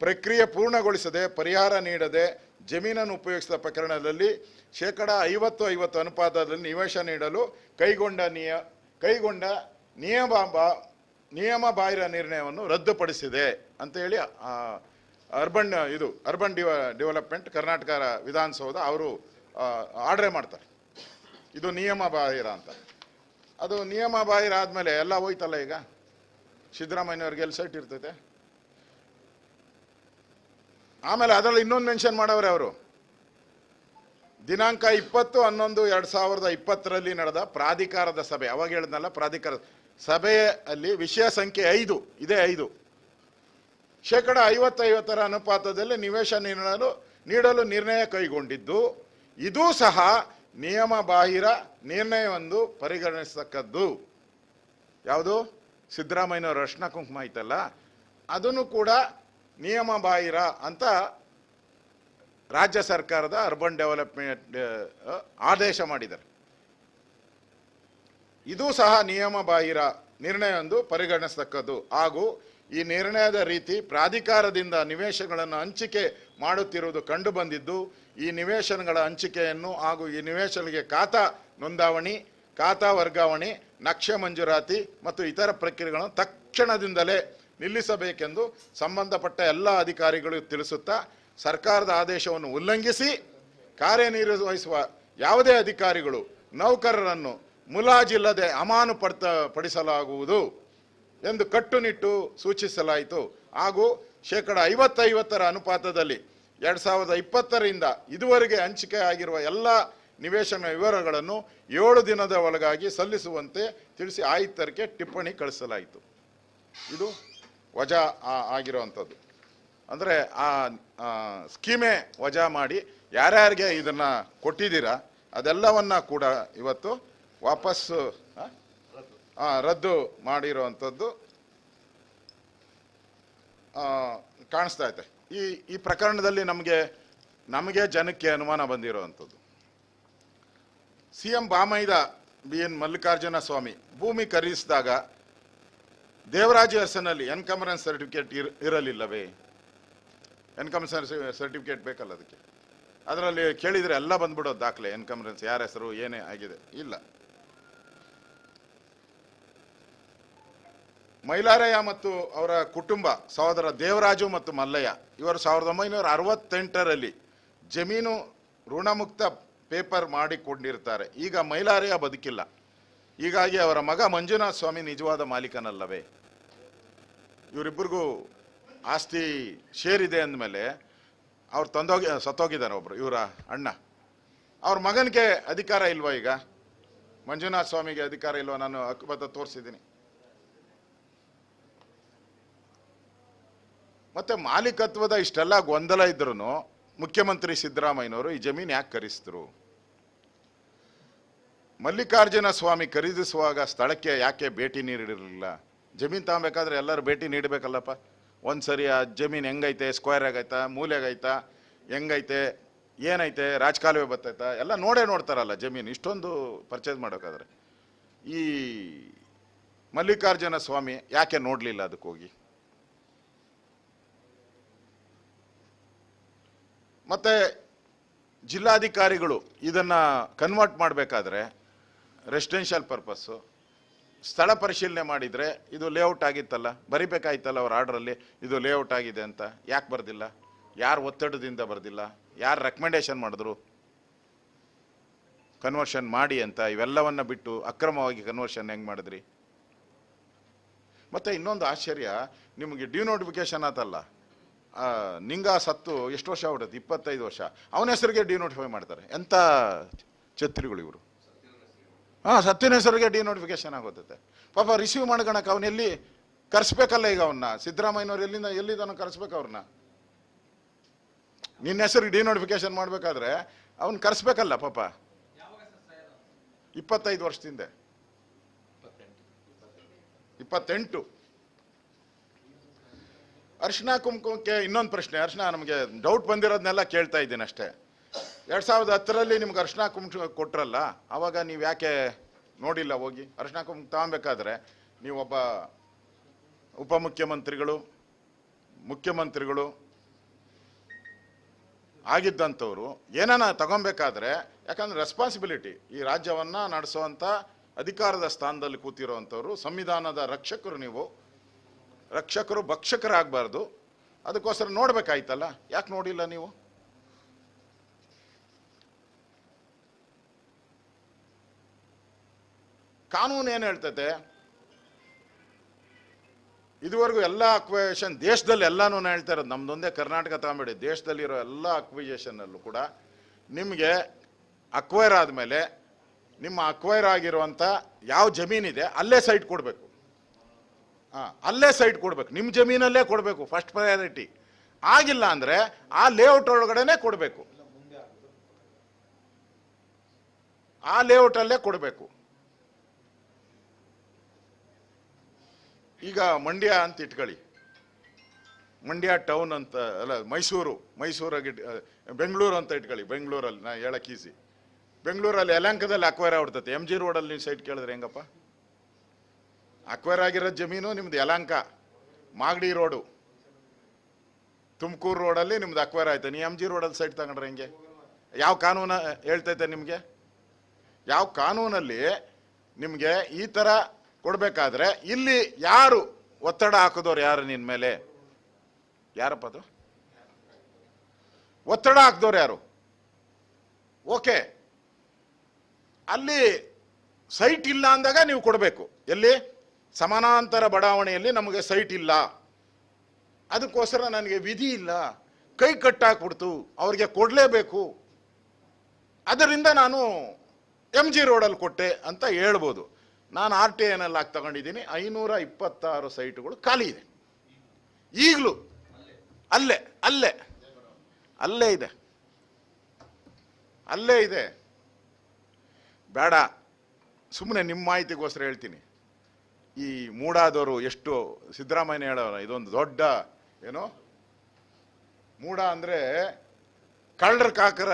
ಪ್ರಕ್ರಿಯೆ ಪೂರ್ಣಗೊಳಿಸದೆ, ಪರಿಹಾರ ನೀಡದೆ ಜಮೀನನ್ನು ಉಪಯೋಗಿಸಿದ ಪ್ರಕರಣದಲ್ಲಿ ಶೇಕಡ ಐವತ್ತು ಐವತ್ತು ಅನುಪಾತದಲ್ಲಿ ನಿವೇಶ ನೀಡಲು ಕೈಗೊಂಡ ನಿಯ, ಕೈಗೊಂಡ ನಿಯಮ ನಿಯಮ ಬಾಹಿರ ನಿರ್ಣಯವನ್ನು ರದ್ದುಪಡಿಸಿದೆ ಅಂತೇಳಿ ಹೇಳಿ ಅರ್ಬನ್, ಇದು ಅರ್ಬನ್ ಡಿವ, ಡೆವಲಪ್ಮೆಂಟ್ ಕರ್ನಾಟಕ ವಿಧಾನಸೌಧ ಅವರು ಆರ್ಡ್ರೆ ಮಾಡ್ತಾರೆ. ಇದು ನಿಯಮ ಬಾಹಿರ ಅಂತ. ಅದು ನಿಯಮ ಬಾಹಿರ ಆದಮೇಲೆ ಎಲ್ಲ ಹೋಯ್ತಲ್ಲ ಈಗ? ಸಿದ್ದರಾಮಯ್ಯವ್ರಿಗೆ ಎಲ್ಲಿ ಸೈಟ್ ಇರ್ತೈತೆ. ಆಮೇಲೆ ಅದರಲ್ಲಿ ಇನ್ನೊಂದು ಮೆನ್ಷನ್ ಮಾಡವ್ರೆ ಅವರು. ದಿನಾಂಕ ಇಪ್ಪತ್ತು, ಹನ್ನೊಂದು, ಎರಡು ಸಾವಿರದ ಇಪ್ಪತ್ತರಲ್ಲಿ ನಡೆದ ಪ್ರಾಧಿಕಾರದ ಸಭೆ. ಅವಾಗ ಹೇಳಿದ್ನಲ್ಲ ಪ್ರಾಧಿಕಾರ ಸಭೆಯಲ್ಲಿ ವಿಷಯ ಸಂಖ್ಯೆ ಐದು, ಇದೇ ಐದು. ಶೇಕಡ ಐವತ್ತೈವತ್ತರ ಅನುಪಾತದಲ್ಲಿ ನಿವೇಶ ನೀಡಲು ನೀಡಲು ನಿರ್ಣಯ ಕೈಗೊಂಡಿದ್ದು, ಇದೂ ಸಹ ನಿಯಮ ಬಾಹಿರ ನಿರ್ಣಯವೊಂದು ಪರಿಗಣಿಸತಕ್ಕದ್ದು. ಯಾವುದು? ಸಿದ್ದರಾಮಯ್ಯನವರು ಅರ್ಶನ ಕುಂಕುಮ ಐತಲ್ಲ? ಅದನ್ನು ಕೂಡ ನಿಯಮ ಬಾಹಿರ ಅಂತ ರಾಜ್ಯ ಸರ್ಕಾರದ ಅರ್ಬನ್ ಡೆವಲಪ್ಮೆಂಟ್ ಆದೇಶ ಮಾಡಿದ್ದಾರೆ. ಇದು ಸಹ ನಿಯಮ ಬಾಹಿರ ನಿರ್ಣಯವೊಂದು ಪರಿಗಣಿಸತಕ್ಕದ್ದು. ಹಾಗೂ ಈ ನಿರ್ಣಯದ ರೀತಿ ಪ್ರಾಧಿಕಾರದಿಂದ ನಿವೇಶನಗಳನ್ನು ಹಂಚಿಕೆ ಮಾಡುತ್ತಿರುವುದು ಕಂಡುಬಂದಿದ್ದು ಈ ನಿವೇಶನಗಳ ಹಂಚಿಕೆಯನ್ನು ಹಾಗೂ ಈ ನಿವೇಶನಗಳಿಗೆ ಖಾತಾ ನೋಂದಾವಣಿ, ಖಾತಾ ವರ್ಗಾವಣೆ, ನಕ್ಷೆ ಮಂಜೂರಾತಿ ಮತ್ತು ಇತರ ಪ್ರಕ್ರಿಯೆಗಳನ್ನು ತಕ್ಷಣದಿಂದಲೇ ನಿಲ್ಲಿಸಬೇಕೆಂದು ಸಂಬಂಧಪಟ್ಟ ಎಲ್ಲ ಅಧಿಕಾರಿಗಳು ತಿಳಿಸುತ್ತಾ ಸರ್ಕಾರದ ಆದೇಶವನ್ನು ಉಲ್ಲಂಘಿಸಿ ಕಾರ್ಯನಿರ್ವಹಿಸುವ ಯಾವುದೇ ಅಧಿಕಾರಿಗಳು ನೌಕರರನ್ನು ಮುಲಾಜಿಲ್ಲದೆ ಅಮಾನು ಪಡ್ತ ಪಡಿಸಲಾಗುವುದು ಎಂದು ಕಟ್ಟುನಿಟ್ಟು ಸೂಚಿಸಲಾಯಿತು. ಹಾಗೂ ಶೇಕಡ ಐವತ್ತೈವತ್ತರ ಅನುಪಾತದಲ್ಲಿ ಎರಡು ಸಾವಿರದ ಇಪ್ಪತ್ತರಿಂದ ಇದುವರೆಗೆ ಹಂಚಿಕೆ ಆಗಿರುವ ಎಲ್ಲ ನಿವೇಶನ ವಿವರಗಳನ್ನು ಏಳು ದಿನದ ಒಳಗಾಗಿ ಸಲ್ಲಿಸುವಂತೆ ತಿಳಿಸಿ ಆಯುಕ್ತರಿಗೆ ಟಿಪ್ಪಣಿ ಕಳಿಸಲಾಯಿತು. ಇದು ವಜಾ ಆಗಿರುವಂಥದ್ದು. ಅಂದರೆ ಆ ಸ್ಕೀಮೆ ವಜಾ ಮಾಡಿ ಯಾರ್ಯಾರಿಗೆ ಇದನ್ನ ಕೊಟ್ಟಿದ್ದೀರಾ, ಅದೆಲ್ಲವನ್ನ ಕೂಡ ಇವತ್ತು ವಾಪಸ್ಸು ರದ್ದು ಮಾಡಿರುವಂಥದ್ದು ಕಾಣಿಸ್ತಾ ಇದೆ. ಈ ಈ ಪ್ರಕರಣದಲ್ಲಿ ನಮಗೆ ನಮಗೆ ಜನಕ್ಕೆ ಅನುಮಾನ ಬಂದಿರುವಂಥದ್ದು. ಸಿ ಎಂ ಬಾಮೈದ ಬಿ ಎನ್ ಮಲ್ಲಿಕಾರ್ಜುನ ಸ್ವಾಮಿ ಭೂಮಿ ಖರೀದಿಸಿದಾಗ ದೇವರಾಜ ಹೆಸರಿನಲ್ಲಿ ಎನ್ಕಮರೆನ್ಸ್ ಸರ್ಟಿಫಿಕೇಟ್ ಇರ್, ಇರಲಿಲ್ಲವೇ? ಎನ್ಕಮರೆನ್ಸ್ ಸರ್ಟಿಫಿಕೇಟ್ ಬೇಕಲ್ಲ ಅದಕ್ಕೆ. ಅದರಲ್ಲಿ ಕೇಳಿದರೆ ಎಲ್ಲ ಬಂದ್ಬಿಡೋದು ದಾಖಲೆ ಎನ್ಕಮರೆನ್ಸ್ ಯಾರ ಹೆಸರು, ಏನೇ ಆಗಿದೆ. ಇಲ್ಲ. ಮೈಲಾರಯ್ಯ ಮತ್ತು ಅವರ ಕುಟುಂಬ, ಸಹೋದರ ದೇವರಾಜು ಮತ್ತು ಮಲ್ಲಯ್ಯ, ಇವರು ಸಾವಿರದ ಒಂಬೈನೂರ ಅರವತ್ತೆಂಟರಲ್ಲಿ ಜಮೀನು ಋಣಮುಕ್ತ ಪೇಪರ್ ಮಾಡಿಕೊಂಡಿರ್ತಾರೆ. ಈಗ ಮೈಲಾರಯ್ಯ ಬದುಕಿಲ್ಲ. ಹೀಗಾಗಿ ಅವರ ಮಗ ಮಂಜುನಾಥ ಸ್ವಾಮಿ ನಿಜವಾದ ಮಾಲೀಕನಲ್ಲವೇ? ಇವರಿಬ್ಬರಿಗೂ ಆಸ್ತಿ ಶೇರ್ ಇದೆ ಅಂದಮೇಲೆ ಅವ್ರು ತಂದೋಗಿ, ಸತ್ತೋಗಿದ್ದಾರೆ ಒಬ್ರು, ಇವರ ಅಣ್ಣ. ಅವ್ರ ಮಗನಿಗೆ ಅಧಿಕಾರ ಇಲ್ವಾ ಈಗ? ಮಂಜುನಾಥ ಸ್ವಾಮಿಗೆ ಅಧಿಕಾರ ಇಲ್ವಾ? ನಾನು ಹಕ್ಕುಬದ್ಧ ತೋರಿಸಿದ್ದೀನಿ. ಮತ್ತೆ ಮಾಲೀಕತ್ವದ ಇಷ್ಟೆಲ್ಲ ಗೊಂದಲ ಇದ್ರೂ ಮುಖ್ಯಮಂತ್ರಿ ಸಿದ್ದರಾಮಯ್ಯನವರು ಈ ಜಮೀನು ಯಾಕೆ ಕರೆಸಿದ್ರು? ಮಲ್ಲಿಕಾರ್ಜುನ ಸ್ವಾಮಿ ಖರೀದಿಸುವಾಗ ಸ್ಥಳಕ್ಕೆ ಯಾಕೆ ಭೇಟಿ ನೀಡಿರಲಿಲ್ಲ? ಜಮೀನು ತಗೊಬೇಕಾದ್ರೆ ಎಲ್ಲರೂ ಭೇಟಿ ನೀಡಬೇಕಲ್ಲಪ್ಪ? ಒಂದ್ಸರಿ ಆ ಜಮೀನ್ ಹೆಂಗೈತೆ ಸ್ಕ್ವೇರ್ ಆಗೈತಾ ಮೂಲೆಗೈತಾ ಹೆಂಗೈತೆ, ಏನೈತೆ, ರಾಜಕಾಲುವೆ ಬರ್ತೈತಾ ಎಲ್ಲ ನೋಡೇ ನೋಡ್ತಾರಲ್ಲ ಜಮೀನು, ಇಷ್ಟೊಂದು ಪರ್ಚೇಸ್ ಮಾಡೋಕ್ಕಾದ್ರೆ. ಈ ಮಲ್ಲಿಕಾರ್ಜುನ ಸ್ವಾಮಿ ಯಾಕೆ ನೋಡಲಿಲ್ಲ ಅದಕ್ಕೆ ಹೋಗಿ? ಮತ್ತೆ ಜಿಲ್ಲಾಧಿಕಾರಿಗಳು ಇದನ್ನು ಕನ್ವರ್ಟ್ ಮಾಡಬೇಕಾದ್ರೆ ರೆಸಿಡೆನ್ಷಿಯಲ್ ಪರ್ಪಸ್ಸು ಸ್ಥಳ ಪರಿಶೀಲನೆ ಮಾಡಿದರೆ ಇದು ಲೇಔಟ್ ಆಗಿತ್ತಲ್ಲ? ಬರಿಬೇಕಾಯ್ತಲ್ಲ ಅವ್ರ ಆರ್ಡ್ರಲ್ಲಿ ಇದು ಲೇಔಟ್ ಆಗಿದೆ ಅಂತ? ಯಾಕೆ ಬರ್ದಿಲ್ಲ? ಯಾರು ಒತ್ತಡದಿಂದ ಬರ್ದಿಲ್ಲ? ಯಾರು ರೆಕಮೆಂಡೇಶನ್ ಮಾಡಿದ್ರು? ಕನ್ವರ್ಷನ್ ಮಾಡಿ ಅಂತ ಇವೆಲ್ಲವನ್ನು ಬಿಟ್ಟು ಅಕ್ರಮವಾಗಿ ಕನ್ವರ್ಷನ್ ಹೆಂಗೆ ಮಾಡಿದ್ರಿ? ಮತ್ತು ಇನ್ನೊಂದು ಆಶ್ಚರ್ಯ ನಿಮಗೆ ಡಿನೋಟಿಫಿಕೇಶನ್ ಆತಲ್ಲ. ಆ, ನಿಂಗ ಸತ್ತು ಎಷ್ಟು ವರ್ಷ ಹೊಡತ್ತೆ ಇಪ್ಪತ್ತೈದು ವರ್ಷ. ಅವನ ಹೆಸರಿಗೆ ನೋಟಿಫೈ ಮಾಡ್ತಾರೆ. ಎಂಥ ಛತ್ರಿಗಳು ಇವರು? ಹಾಂ ಸತ್ತಿನ ಹೆಸರಿಗೆ ಡಿನೋಟಿಫಿಕೇಶನ್ ಆಗೋತೈತೆ. ಪಾಪ ರಿಸೀವ್ ಮಾಡ್ಕೊಳಕ್ಕೆ ಅವ್ನು ಎಲ್ಲಿ ಕರೆಸ್ಬೇಕಲ್ಲ ಈಗ ಅವನ್ನ ಸಿದ್ದರಾಮಯ್ಯನವ್ರು ಎಲ್ಲಿಂದ ಎಲ್ಲಿದ್ದಾನೋ ಕರೆಸ್ಬೇಕು ಅವ್ರನ್ನ ನಿನ್ನ ಹೆಸರಿಗೆ ಡಿನೋಟಿಫಿಕೇಶನ್ ಮಾಡಬೇಕಾದ್ರೆ ಅವ್ನು ಕರೆಸ್ಬೇಕಲ್ಲ ಪಾಪ. ಇಪ್ಪತ್ತೈದು ವರ್ಷದಿಂದ. ಇಪ್ಪತ್ತೆಂಟು. ಅರ್ಶನಾ ಕುಂಕುಮಕ್ಕೆ ಇನ್ನೊಂದು ಪ್ರಶ್ನೆ. ಅರ್ಶಿನ, ನಮಗೆ ಡೌಟ್ ಬಂದಿರೋದನ್ನೆಲ್ಲ ಕೇಳ್ತಾ ಇದ್ದೀನಿ ಅಷ್ಟೇ. ಎರಡ್ ಸಾವಿರದ ಹತ್ತರಲ್ಲಿ ನಿಮ್ಗೆ ಅರ್ಶಿನ ಕುಂಕುಮ ಕೊಟ್ರಲ್ಲ, ಅವಾಗ ನೀವು ಯಾಕೆ ನೋಡಿಲ್ಲ ಹೋಗಿ? ಅರ್ಶಿನ ಕುಂಕುಮ ತಗೊಬೇಕಾದ್ರೆ ನೀವೊಬ್ಬ ಉಪಮುಖ್ಯಮಂತ್ರಿಗಳು, ಮುಖ್ಯಮಂತ್ರಿಗಳು ಆಗಿದ್ದಂಥವ್ರು, ಏನಾನ ತಗೊಬೇಕಾದ್ರೆ, ಯಾಕಂದ್ರೆ ರೆಸ್ಪಾನ್ಸಿಬಿಲಿಟಿ ಈ ರಾಜ್ಯವನ್ನ ನಡೆಸುವಂತ ಅಧಿಕಾರದ ಸ್ಥಾನದಲ್ಲಿ ಕೂತಿರುವಂಥವ್ರು ಸಂವಿಧಾನದ ರಕ್ಷಕರು ನೀವು. ರಕ್ಷಕರು, ಭಕ್ಷಕರಾಗಬಾರ್ದು. ಅದಕ್ಕೋಸ್ಕರ ನೋಡಬೇಕಾಯ್ತಲ್ಲ? ಯಾಕೆ ನೋಡಿಲ್ಲ ನೀವು? ಕಾನೂನು ಏನು ಹೇಳ್ತೈತೆ? ಇದುವರೆಗೂ ಎಲ್ಲ ಅಕ್ವಿಜೇಷನ್ ದೇಶದಲ್ಲಿ ಎಲ್ಲಾನು ಹೇಳ್ತಾ ಇರೋದು? ನಮ್ದೊಂದೇ ಕರ್ನಾಟಕ ತಗೊಂಬೇಡಿ ದೇಶದಲ್ಲಿರೋ ಎಲ್ಲ ಅಕ್ವಿಜೇಷನ್ ಅಲ್ಲೂ ಕೂಡ ನಿಮಗೆ ಅಕ್ವೈರ್ ಆದಮೇಲೆ ನಿಮ್ಮ ಅಕ್ವೈರ್ ಆಗಿರುವಂಥ ಯಾವ ಜಮೀನಿದೆ ಅಲ್ಲೇ ಸೈಟ್ ಕೊಡಬೇಕು. ಹಾಂ, ಅಲ್ಲೇ ಸೈಟ್ ಕೊಡಬೇಕು. ನಿಮ್ಮ ಜಮೀನಲ್ಲೇ ಕೊಡಬೇಕು ಫಸ್ಟ್ ಪ್ರಯಾರಿಟಿ ಆಗಿಲ್ಲ ಅಂದರೆ ಆ ಲೇಔಟ್ ಒಳಗಡೆನೆ ಕೊಡಬೇಕು. ಆ ಲೇಔಟಲ್ಲೇ ಕೊಡಬೇಕು. ಈಗ ಮಂಡ್ಯ ಅಂತ ಇಟ್ಕೊಳ್ಳಿ. ಮಂಡ್ಯ ಟೌನ್ ಅಂತ, ಅಲ್ಲ, ಮೈಸೂರು, ಮೈಸೂರಾಗಿ ಬೆಂಗಳೂರು ಅಂತ ಇಟ್ಕೊಳ್ಳಿ, ಬೆಂಗಳೂರಲ್ಲಿ, ನಾ ಹೇಳಕ್ಕೆ ಈಸಿ ಬೆಂಗಳೂರಲ್ಲಿ ಯಲಂಕದಲ್ಲಿ ಅಕ್ವೈರ್ ಆಗ್ಬಿಡ್ತೈತೆ. ಎಂ ಜಿ ರೋಡಲ್ಲಿ ನೀವು ಸೈಟ್ ಕೇಳಿದ್ರೆ ಹೆಂಗಪ್ಪ? ಅಕ್ವೈರ್ ಆಗಿರೋ ಜಮೀನು ನಿಮ್ದು ಯಲಂಕ ಮಾಗಡಿ ರೋಡು ತುಮಕೂರು ರೋಡಲ್ಲಿ ನಿಮ್ದು ಅಕ್ವೈರ್ ಆಯ್ತು. ನೀವು ಎಂ ಜಿ ರೋಡಲ್ಲಿ ಸೈಟ್ ತಗೊಂಡ್ರೆ ಹೆಂಗೆ? ಯಾವ ಕಾನೂನು ಹೇಳ್ತೈತೆ ನಿಮಗೆ? ಯಾವ ಕಾನೂನಲ್ಲಿ ನಿಮಗೆ ಈ ಥರ ಕೊಡಬೇಕಾದ್ರೆ ಇಲ್ಲಿ ಯಾರು ಒತ್ತಡ ಹಾಕಿದವ್ರು ಯಾರು ನಿನ್ನ ಮೇಲೆ? ಯಾರಪ್ಪ ಅದು? ಒತ್ತಡ ಹಾಕಿದವ್ರು ಯಾರು? ಓಕೆ. ಅಲ್ಲಿ ಸೈಟ್ ಇಲ್ಲ ಅಂದಾಗ ನೀವು ಕೊಡಬೇಕು. ಎಲ್ಲಿ? ಸಮಾನಾಂತರ ಬಡಾವಣೆಯಲ್ಲಿ ನಮಗೆ ಸೈಟ್ ಇಲ್ಲ. ಅದಕ್ಕೋಸ್ಕರ ನನಗೆ ವಿಧಿ ಇಲ್ಲ. ಕೈ ಕಟ್ಟಾಕ್ಬಿಡ್ತು. ಅವ್ರಿಗೆ ಕೊಡಲೇಬೇಕು. ಅದರಿಂದ ನಾನು ಎಂ ಜಿ ರೋಡಲ್ಲಿ ಕೊಟ್ಟೆ ಅಂತ ಹೇಳ್ಬೋದು. ನಾನು ಆರ್ ಟಿ ಎನಲ್ಲಿ ಹಾಕಿ ತಗೊಂಡಿದ್ದೀನಿ. ಐನೂರ ಇಪ್ಪತ್ತಾರು ಸೈಟ್ಗಳು ಖಾಲಿ ಇದೆ. ಈಗಲೂ ಅಲ್ಲೇ ಅಲ್ಲೇ ಅಲ್ಲೇ ಇದೆ. ಅಲ್ಲೇ ಇದೆ. ಬೇಡ ಸುಮ್ಮನೆ ನಿಮ್ಮ ಮಾಹಿತಿಗೋಸ್ಕರ ಹೇಳ್ತೀನಿ. ಈ ಮೂಡಾದವರು ಎಷ್ಟು, ಸಿದ್ದರಾಮಯ್ಯ ಹೇಳೋರು, ಇದೊಂದು ದೊಡ್ಡ, ಏನು? ಮೂಡ ಅಂದರೆ ಕಳ್ಳರ ಕಾಕರ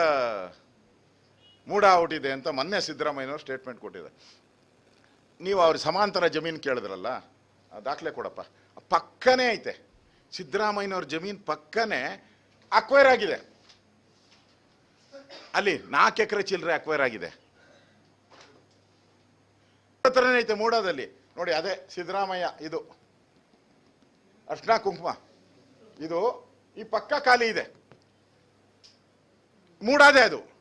ಮೂಡ ಔಟಿದೆ ಅಂತ ಮೊನ್ನೆ ಸಿದ್ದರಾಮಯ್ಯನವರು ಸ್ಟೇಟ್ಮೆಂಟ್ ಕೊಟ್ಟಿದ್ದಾರೆ. ನೀವು ಅವ್ರ ಸಮಾಂತರ ಜಮೀನು ಕೇಳಿದ್ರಲ್ಲ, ಆ ದಾಖಲೆ ಕೊಡಪ್ಪ. ಪಕ್ಕನೇ ಐತೆ. ಸಿದ್ದರಾಮಯ್ಯನವ್ರ ಜಮೀನು ಪಕ್ಕನೇ ಅಕ್ವೈರ್ ಆಗಿದೆ. ಅಲ್ಲಿ ನಾಲ್ಕು ಎಕರೆ ಚಿಲ್ಲರೆ ಅಕ್ವೈರ್ ಆಗಿದೆ. ಹತ್ರನೇ ಐತೆ ಮೂಡಾದಲ್ಲಿ. ನೋಡಿ, ಅದೇ ಸಿದ್ದರಾಮಯ್ಯ, ಇದು ಅರ್ಶನಾ ಕುಂಕುಮ. ಇದು ಈ ಪಕ್ಕ ಖಾಲಿ ಇದೆ. ಮೂಡಾದೆ ಅದು.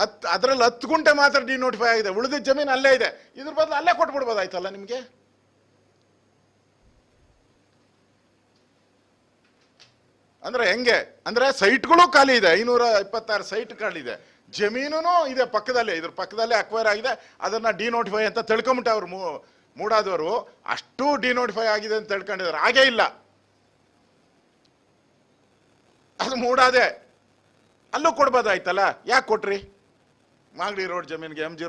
ಹತ್ ಅದರಲ್ಲಿ ಹತ್ತು ಗುಂಟೆ ಮಾತ್ರ ಡಿನೋಟಿಫೈ ಆಗಿದೆ. ಉಳಿದ ಜಮೀನು ಅಲ್ಲೇ ಇದೆ. ಇದ್ರ ಬದಲು ಅಲ್ಲೇ ಕೊಟ್ಬಿಡ್ಬೋದಾಯ್ತಲ್ಲ ನಿಮಗೆ? ಅಂದ್ರೆ ಹೆಂಗೆ? ಅಂದ್ರೆ ಸೈಟ್ಗಳು ಖಾಲಿ ಇದೆ. ಐನೂರ ಇಪ್ಪತ್ತಾರು ಸೈಟ್ ಖಾಲಿ ಇದೆ. ಜಮೀನು ಇದೆ ಪಕ್ಕದಲ್ಲೇ. ಇದ್ರ ಪಕ್ಕದಲ್ಲೇ ಅಕ್ವೈರ್ ಆಗಿದೆ. ಅದನ್ನ ಡಿನೋಟಿಫೈ ಅಂತ ತಿಳ್ಕೊಂಬಿಟ್ಟೆ ಅವ್ರು ಮೂಡಾದವರು. ಅಷ್ಟು ಡಿನೋಟಿಫೈ ಆಗಿದೆ ಅಂತ ತಿಳ್ಕೊಂಡಿದ್ರು ಹಾಗೇ ಇಲ್ಲ. ಅದು ಮೂಡಾದೆ. ಅಲ್ಲೂ ಕೊಡ್ಬೋದಾಯ್ತಲ್ಲ? ಯಾಕೆ ಕೊಟ್ರಿ? ಮಾಗಡಿ ರೋಡ್ ಜಮೀನಿಗೆ ಎಂ ಜಿ ರೋಡ್